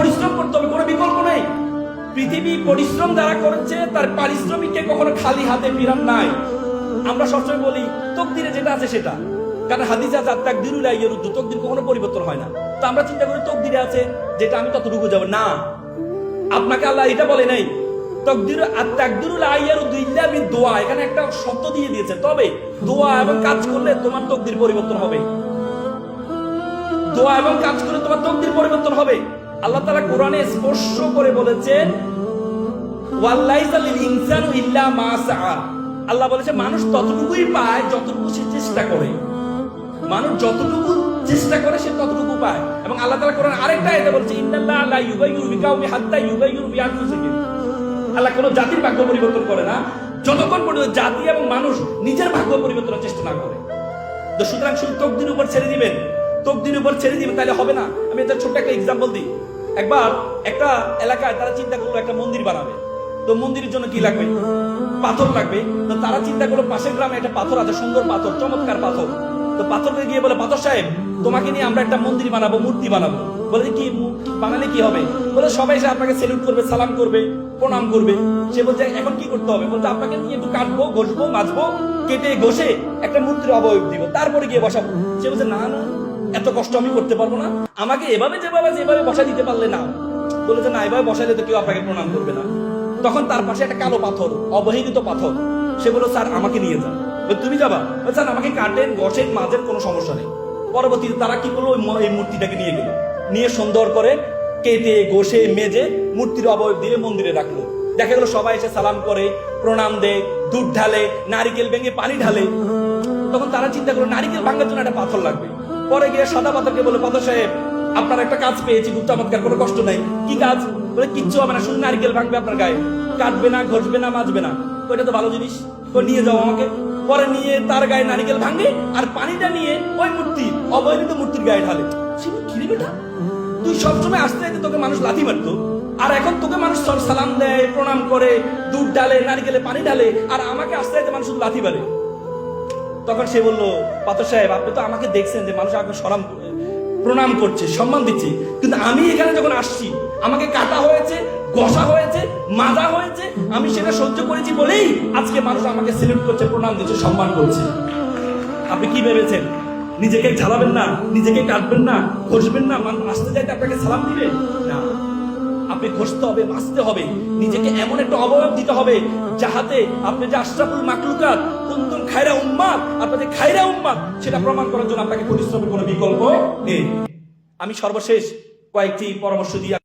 পরিশ্রম করতে হবে, কোনো বিকল্প নেই। পৃথিবী পরিশ্রম যারা করেছে, তার পারিশ্রমিককে কখনো খালি হাতে ফিরান নাই। আমরা সবসময় বলি, তকদিরে যেটা আছে সেটা। কারণ হাদিসে আছে, আত্মাক দিরুল আইয়ের উদ্দু তকদির কখনো পরিবর্তন হয় না। তো আমরা চিন্তা করি, তকদিরে আছে, যেটা আমি ততটুকু যাব না। আপনাকে আল্লাহ এটা বলে নাই, তকদির ইল্লা দোয়া এখানে একটা শব্দ দিয়ে দিয়েছে। তবে দোয়া এবং কাজ করলে তোমার তকদির পরিবর্তন হবে। দোয়া এবং কাজ করে তোমার তকদির পরিবর্তন হবে। আল্লাহ তাআলা কোরআনে স্পর্শ করে বলেছেন আল্লাহ বলেছে, মানুষ ততটুকুই পায় যতটুকু সে চেষ্টা করে। মানুষ যতটুকু চেষ্টা করে, সে ততটুকু পায়। এবং আল্লাহ তাআলা কোরআন আরেকটা আয়াতে বলেছে আল্লাহ কোনো জাতির ভাগ্য পরিবর্তন করে না। যতক্ষণ পর্যন্ত জাতি এবং মানুষ নিজের ভাগ্য পরিবর্তনের চেষ্টা না করে। তো সুতরাং শুধু উপর ছেড়ে দিবেন। তকদির উপর ছেড়ে দিবেন তাহলে হবে না। আমি একটা ছোট্ট একটা এক্সাম্পল দিই। একবার একটা এলাকায় তারা চিন্তা করল একটা মন্দির বানাবে। তো মন্দিরের জন্য কি লাগবে? পাথর লাগবে। তো তারা চিন্তা করল পাশের গ্রামে একটা পাথর আছে, সুন্দর পাথর, চমৎকার পাথর। তো পাথরকে গিয়ে বলে, পাথর সাহেব, তোমাকে নিয়ে আমরা একটা মন্দির বানাবো, মূর্তি বানাবো। বলে, কি বানালে কি হবে? বলে, সবাই এসে আপনাকে সেলুট করবে, সালাম করবে, প্রণাম করবে। সে বলছে, এখন কি করতে হবে? বলছে, আপনাকে নিয়ে একটু কাটবো, ঘষবো, মাজবো, কেটে ঘষে একটা মূর্তির অবয়ব দিব, তারপরে গিয়ে বসাবো। সে বলছে, না না এত কষ্ট আমি করতে পারব না? আমাকে এভাবে যেভাবে যেভাবে বসা দিতে পারলে না। বলেছে, না, এভাবে বসাইলে তো কেউ আপনাকে প্রণাম করবে না। তখন তার পাশে একটা কালো পাথর, অবহেলিত পাথর। সে বলল, স্যার, আমাকে নিয়ে যান। তুমি যাবা? স্যার, আমাকে কাটেন গসেন মাঝের কোনো সমস্যা নেই। পরবর্তীতে তারা কি করল? এই মূর্তিটাকে নিয়ে গেল। নিয়ে সুন্দর করে কেটে, ঘষে, মেজে মূর্তির অবয়ব দিয়ে মন্দিরে রাখল। দেখা গেল, সবাই এসে সালাম করে, প্রণাম দেয়, দুধ ঢালে, নারিকেল ভেঙে পানি ঢালে। তখন তারা চিন্তা করল, নারিকেল ভাঙার জন্য একটা পাথর লাগবে। পরে গিয়ে সাদা পাথরকে বলে পাথর সাহেব, আপনার একটা কাজ পেয়েছি খুব চমৎকার, কোনো কষ্ট নাই। কি কাজ? বলে, কিচ্ছু হবে না শুধু নারিকেল ভাঙবে আপনার গায়ে। কাটবে না, ঘষবে না, মাজবে না। ওইটা তো ভালো জিনিস। তো নিয়ে যাও আমাকে। পরে নিয়ে তার গায়ে নারিকেল ভাঙে আর পানিটা নিয়ে ওই মূর্তি, অবহেলিত মূর্তির গায়ে ঢালে। তুই সবসময় আসতে আসতে তোকে মানুষ লাথি মারতো? আর এখন তোকে মানুষ সালাম দেয়, প্রণাম করে, দুধ ডালে নারিকেলে পানি ঢালে, আর আমাকে আসতে আসতে মানুষ লাথি মারে? তখন সে বলল, পাথর সাহেব, আপনি তো আমাকে দেখছেন যে মানুষ আমাকে সরাম প্রণাম করছে, সম্মান দিচ্ছে। কিন্তু আমি এখানে যখন আসছি, আমাকে কাটা হয়েছে গসা হয়েছে, মাজা হয়েছে, আমি সেটা সহ্য করেছি বলেই আজকে মানুষ আমাকে সিলেক্ট করছে, প্রণাম দিচ্ছে, সম্মান করছে। আপনি কি ভেবেছেন? নিজেকে ঝালাবেন না, নিজেকে কাটবেন না, ঘষবেন না, মানুষ আসতে যাইতে আপনাকে সালাম দিবে? না। আপনি ঘষতে হবে বাঁচতে হবে, নিজেকে এমন একটা অবয়ব দিতে হবে, যাহাতে আপনি যে আশরাফুল মাকলুকাত কুন্তুম খায়রা উম্মাদ, আপনাদের খায়রা উম্মাদ, সেটা প্রমাণ করার জন্য আপনাকে পরিশ্রমের কোনো বিকল্প নেই। আমি সর্বশেষ কয়েকটি পরামর্শ দিয়ে